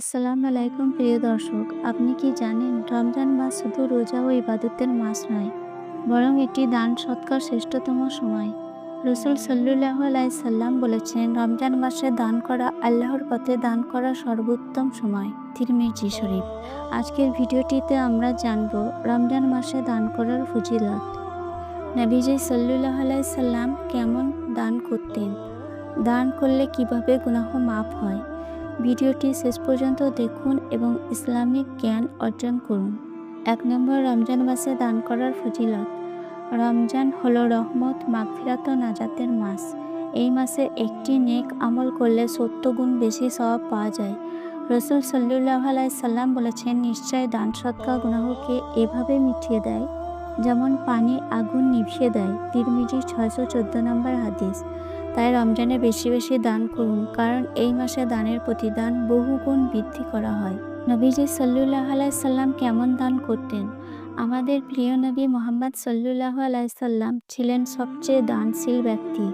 আসসালামু আলাইকুম, প্রিয় দর্শক। আপনি কি জানেন, রমজান মাস শুধু রোজা ও ইবাদতের মাস নয়, বরং এটি দান সৎকার শ্রেষ্ঠতম সময়। রসুল সাল্লুল্লাহ সাল্লাম বলেছেন, রমজান মাসে দান করা আল্লাহর পথে দান করা সর্বোত্তম সময়। তিরমিজি শরীফ। আজকের ভিডিওটিতে আমরা জানব, রমজান মাসে দান করার ফজিলত। নবীজি সাল্লুল্লাহ সাল্লাম কেমন দান করতেন? দান করলে কীভাবে গুনাহ মাফ হয়? ভিডিওটি শেষ পর্যন্ত দেখুন এবং ইসলামিক জ্ঞান অর্জন করুন। এক নম্বর, রমজান মাসে দান করার ফজিলত। রমজান হলো রহমত, মাগফিরাত নাজাতের মাস। এই মাসে একটি নেক আমল করলে গুণ বেশি স্বভাব পাওয়া যায়। রসুল সাল্লুল্লাহ সাল্লাম বলেছেন, নিশ্চয় দান সৎকা গুনাহকে এভাবে মিটিয়ে দেয় যেমন পানি আগুন নিভিয়ে দেয়। তিরমিজি ছয়শো চোদ্দ নম্বর হাদিস। তাই রমজানে বেশি বেশি দান করুন, কারণ এই মাসে দানের প্রতিদান বহুগুণ বৃদ্ধি করা হয়। নবীজি সাল্লুল্লাহ সাল্লাম কেমন দান করতেন? আমাদের প্রিয় নবী মোহাম্মদ সাল্লুল্লাহ আলাইসাল্লাম ছিলেন সবচেয়ে দানশীল ব্যক্তি।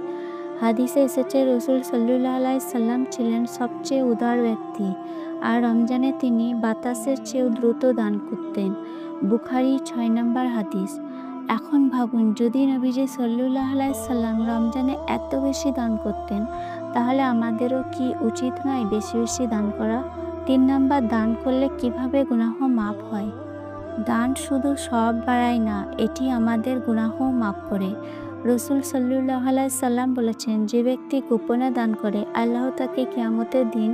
হাদিসে এসেছে, রসুল সাল্লুল্লাহ সাল্লাম ছিলেন সবচেয়ে উদার ব্যক্তি, আর রমজানে তিনি বাতাসের চেয়েও দ্রুত দান করতেন। বুখারি ছয় নম্বর হাদিস এখন ভাবুন, যদি নবীজি সাল্লুল্লাহ সাল্লাম রমজানে এত বেশি দান করতেন, তাহলে আমাদেরও কি উচিত নয় বেশি বেশি দান করা? তিন নাম্বার, দান করলে কীভাবে গুনাহ মাপ হয়? দান শুধু সব বাড়ায় না, এটি আমাদের গুনাহ মাপ করে। রসুল সাল্লুল্লাহ সাল্লাম বলেছেন, যে ব্যক্তি গোপনে দান করে, আল্লাহ তাকে কিয়ামতের দিন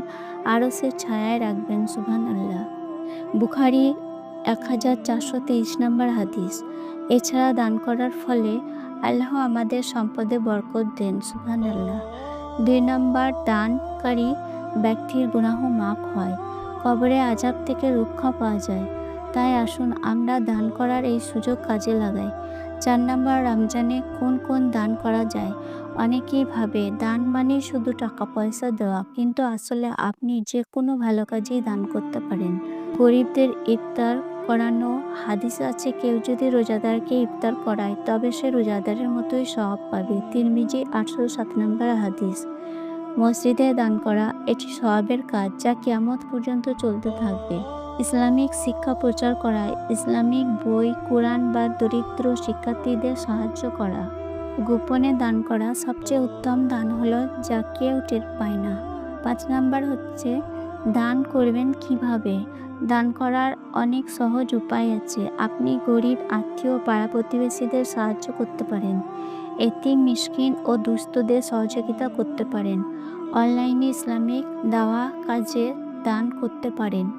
আরও সে ছায়ায় রাখবেন সুবহান আল্লাহ বুখারি এক হাজার চারশো তেইশ নম্বর হাদিস। এছাড়া দান করার ফলে আল্লাহ আমাদের সম্পদে বরকত দেন সুবহান আল্লাহ দুই নম্বর, দানকারী ব্যক্তির গুনাহ মাপ হয়, কবরে আজাব থেকে রক্ষা পাওয়া যায়। তাই আসুন আমরা দান করার এই সুযোগ কাজে লাগাই। চার নম্বর, রমজানে কোন কোন দান করা যায়? অনেকেই ভাবে দান মানে শুধু টাকা পয়সা দেওয়া, কিন্তু আসলে আপনি যে কোনো ভালো কাজেই দান করতে পারেন। গরিবদের ইফতার করানো হাদিস আছে, কেউ যদি রোজাদারকে ইফতার করায় তবে সে রোজাদারের মতোই স্বভাব পাবে। তিরমিজি আটশো সাত নম্বর হাদিস। মসজিদে দান করা, এটি স্বভাবের কাজ যা কিয়ামত পর্যন্ত চলতে থাকবে। ইসলামিক শিক্ষা প্রচার করা, ইসলামিক বই, কোরআন বা দরিদ্র শিক্ষার্থীদের সাহায্য করা। গোপনে দান করা, সবচেয়ে উত্তম দান হলো যা কেউ টের পায় না। পাঁচ নাম্বার হচ্ছে, দান করবেন কীভাবে? দান করার অনেক সহজ উপায় আছে। আপনি গরিব, আত্মীয় পাড়া প্রতিবেশীদের সাহায্য করতে পারেন। এতিম মিসকিন ও দুস্থদের সহযোগিতা করতে পারেন। অনলাইনে ইসলামিক দাওয়া কাজে দান করতে পারেন।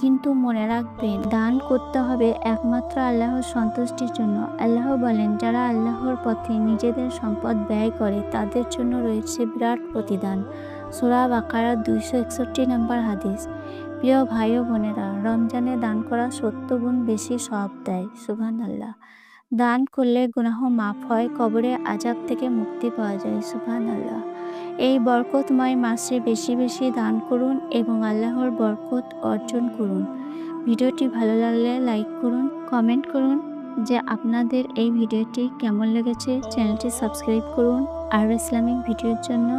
কিন্তু মনে রাখবেন, দান করতে হবে একমাত্র আল্লাহর সন্তুষ্টির জন্য। আল্লাহ বলেন, যারা আল্লাহর পথে নিজেদের সম্পদ ব্যয় করে, তাদের জন্য রয়েছে বিরাট প্রতিদান। সোরা বাকারা দুইশো একষট্টি নম্বর হাদিস। প্রিয় ভাই ও বোনেরা, রমজানে দান করা সত্য গুণ বেশি সব দেয় সুভান আল্লাহ দান করলে গুনাহ মাফ হয়, কবরে আজাব থেকে মুক্তি পাওয়া যায় সুভান আল্লাহ এই বরকতময় মাসে বেশি বেশি দান করুন এবং আল্লাহর বরকত অর্জন করুন। ভিডিওটি ভালো লাগলে লাইক করুন, কমেন্ট করুন যে আপনাদের এই ভিডিওটি কেমন লেগেছে। চ্যানেলটি সাবস্ক্রাইব করুন আর ইসলামিক ভিডিওর জন্য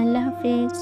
আল্লাহ হাফেজ।